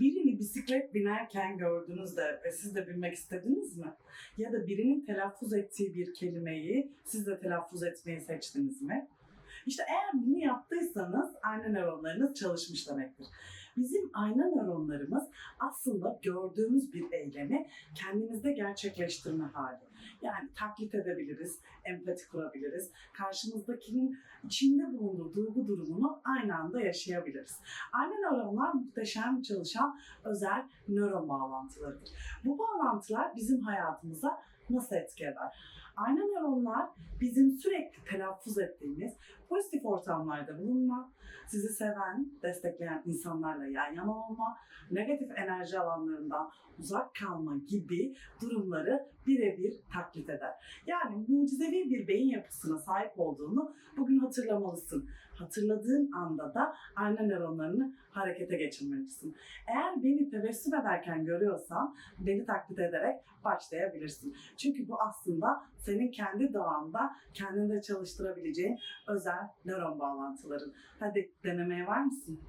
Birini bisiklet binerken gördünüz de ve siz de binmek istediniz mi? Ya da birinin telaffuz ettiği bir kelimeyi siz de telaffuz etmeyi seçtiniz mi? İşte eğer bunu yaptıysanız ayna nöronlarınız çalışmış demektir. Bizim ayna nöronlarımız aslında gördüğümüz bir eylemi kendimizde gerçekleştirme hali. Yani taklit edebiliriz, empati kurabiliriz, karşımızdakinin içinde bulunduğu duygu durumunu aynı anda yaşayabiliriz. Ayna nöronlar muhteşem çalışan özel nöron bağlantılarıdır. Bu bağlantılar bizim hayatımıza nasıl etki eder? Ayna nöronlar bizim sürekli telaffuz ettiğimiz pozitif ortamlarda bulunma, sizi seven, destekleyen insanlarla yan yana olma, negatif enerji alanlarından uzak kalma gibi durumları birebir taklit eder. Yani mucizevi bir beyin yapısına sahip olduğunu bugün hatırlamalısın. Hatırladığın anda da ayna nöronlarını harekete geçirmelisin. Eğer beni tebessüm ederken görüyorsan beni taklit ederek başlayabilirsin. Çünkü bu aslında senin kendi doğanda kendinde çalıştırabileceğin özel nöron bağlantıların. Hadi denemeye var mısın?